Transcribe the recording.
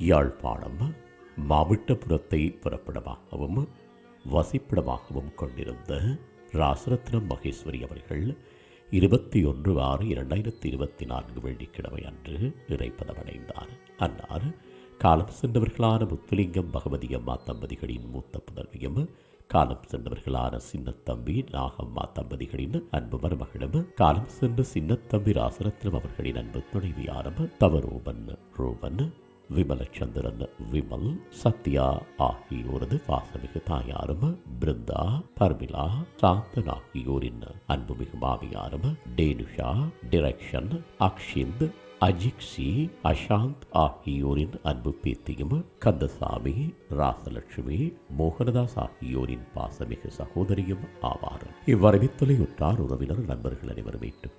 யாழ்ப்பாணம் மாவட்டபுரத்தை புறப்படமாகவும் வசிப்பிடமாகவும் கொண்டிருந்த ராசரத்னம் மகேஸ்வரி அவர்கள் இருபத்தி ஒன்று ஆறு இரண்டாயிரத்தி இருபத்தி நான்கு வெள்ளிக்கிழமை அன்று இறைப்பதமடைந்தார் அன்னார் காலம் சென்றவர்களான முத்துலிங்கம் பகவதி அம்மா தம்பதிகளின் மூத்த புதல்வியும் காலம் சென்றவர்களான சின்னத்தம்பி நாகம்மா தம்பதிகளின் அன்பு மருமகளும் காலம் சென்ற சின்னத்தம்பி ராசரத்னம் அவர்களின் அன்பு துணைவியாரும் தவரூபன் ரூபன் விமலச்சந்திரன் விமல் சத்யா ஆகியோரது பாசமிகு தாயாரும் பிருந்தா பர்மிளா சாந்தன் ஆகியோரின் அன்புமிகு மாமியாரும் டேனுஷா டிரெக்ஷன் அக்ஷிந்த் அஜிக்ஸி அசாந்த் ஆகியோரின் அன்பு பேத்தியும் கந்தசாமி ராசலட்சுமி மோகனதாஸ் ஆகியோரின் பாசமிகு சகோதரியும் ஆவார். இவ்வரவித்தலையுற்றார் உறவினர் நண்பர்கள் அனைவரும் ஏற்றுக்